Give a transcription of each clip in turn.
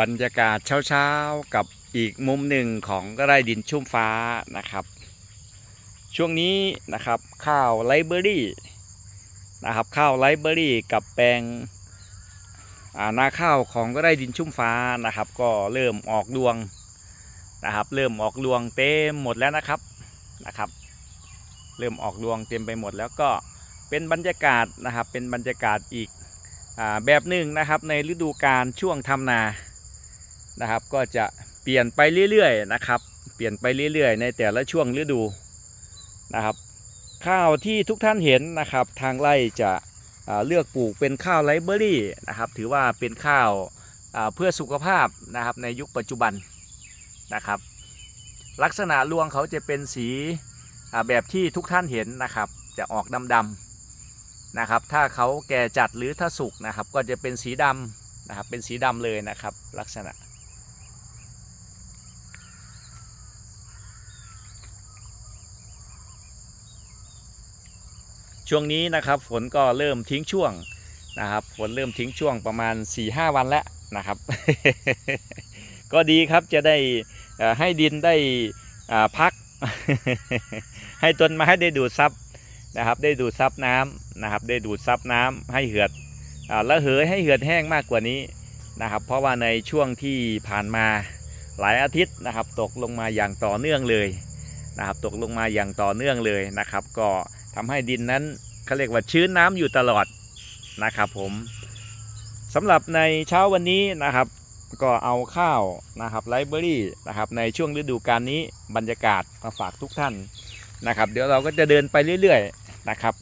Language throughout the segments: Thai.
บรรยากาศเช้าๆกับอีกมุมหนึ่งของไร่ดินชุ่มฟ้านะครับ ช่วงนี้นะครับข้าวไลเบอรี่นะครับข้าวไลเบอรี่กับแปลงนาข้าวของไร่ดินชุ่มฟ้านะครับ ก็เริ่มออกรวงนะครับ เริ่มออกรวงเต็มหมดแล้วนะครับนะครับ เริ่มออกรวงเต็มไปหมดแล้วก็เป็นบรรยากาศนะครับเป็นบรรยากาศอีกอแบบหนึ่งนะครับในฤดูกาลช่วงทำนา นะครับ ก็จะเปลี่ยนไปเรื่อยๆนะครับ เปลี่ยนไปเรื่อยๆ ในแต่ละช่วงฤดูนะครับ ข้าวที่ทุกท่านเห็นนะครับ ทางไร่จะเลือกปลูกเป็นข้าวไลเบอรี่นะครับ ถือว่าเป็นข้าวาเพื่อสุขภาพนะครับในยุคปัจจุบันนะครับ ลักษณะรวงเขาจะเป็นสีแบบที่ทุกท่านเห็นนะครับ จะออกดำๆนะครับ ถ้าเขาแก่จัดหรือถ้าสุกนะครับ ก็จะเป็นสีดำนะครับ เป็นสีดำเลยนะครับ ลักษณะ ช่วงนี้นะครับฝนก็เริ่มทิ้งช่วงนะครับฝนเริ่มทิ้งช่วงประมาณ4-5วันแล้วนะครับ ก็ดีครับจะได้ให้ดินได้พัก ให้ต้นไม้ได้ดูดซับนะครับ ได้ดูดซับน้ำนะครับ ได้ดูดซับน้ำให้เหือดแล้วเหยให้เหือดแห้งมากกว่านี้นะครับ เพราะว่าในช่วงที่ผ่านมาหลายอาทิตย์นะครับ ตกลงมาอย่างต่อเนื่องเลยนะครับ ตกลงมาอย่างต่อเนื่องเลยนะครับ ก็ ทำให้ดินนั้นเขาเรียกว่าชื้นน้ำอยู่ตลอดนะครับผมสำหรับในเช้าวันนี้นะครับ ก็เอาข้าวนะครับไลเบอรี่นะครับในช่วงฤดูกาลนี้บรรยากาศมาฝากทุกท่านนะครับ เดี๋ยวเราก็จะเดินไปเรื่อยๆนะครับ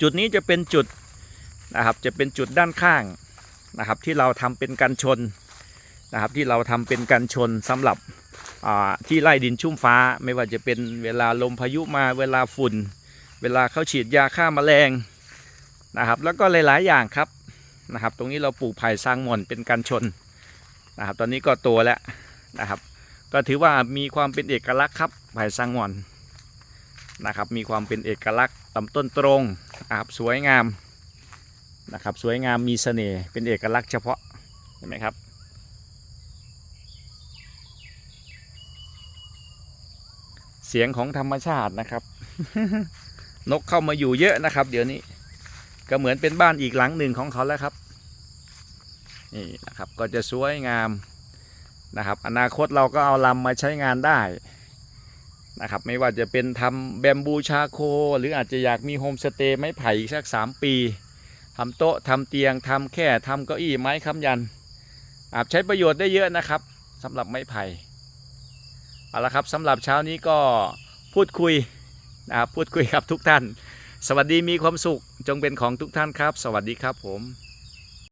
จุดนี้จะเป็นจุดนะครับจะเป็นจุดด้านข้างนะครับที่เราทำเป็นกันชนนะครับที่เราทำเป็นกันชนสำหรับที่ไล่ดินชุ่มฟ้า ไม่ว่าจะเป็นเวลาลมพายุมาเวลาฝุ่น เวลาเขาฉีดยาฆ่าแมลงนะครับ แล้วก็หลายๆอย่างครับนะครับ ตรงนี้เราปลูกไผ่ซางหม่อนเป็นกันชนนะครับ ตอนนี้ก็โตแล้วนะครับ ก็ถือว่ามีความเป็นเอกลักษณ์ครับไผ่ซางหม่อนนะครับ มีความเป็นเอกลักษณ์ลำต้นตรงนะครับสวยงามนะครับ สวยงามมีเสน่ห์เป็นเอกลักษณ์เฉพาะเห็นไหมครับเสียงของธรรมชาตินะครับ นกเข้ามาอยู่เยอะนะครับ เดี๋ยวนี้ ก็เหมือนเป็นบ้านอีกหลังหนึ่งของเขาแล้วครับ นี่นะครับก็จะสวยงามนะครับ อนาคตเราก็เอาลำมาใช้งานได้นะครับ ไม่ว่าจะเป็นทำแบมบูชาโค หรืออาจจะอยากมีโฮมสเตย์ไม้ไผ่อีกสักสามปีทำโต๊ะทำเตียงทำแค่ทำเก้าอี้ไม้ค้ำยัน อาจใช้ประโยชน์ได้เยอะนะครับสำหรับไม้ไผ่เอาละครับสำหรับเช้านี้ก็พูดคุย นะครับพูดคุยกับทุกท่าน สวัสดีมีความสุขจงเป็นของทุกท่านครับ สวัสดีครับผม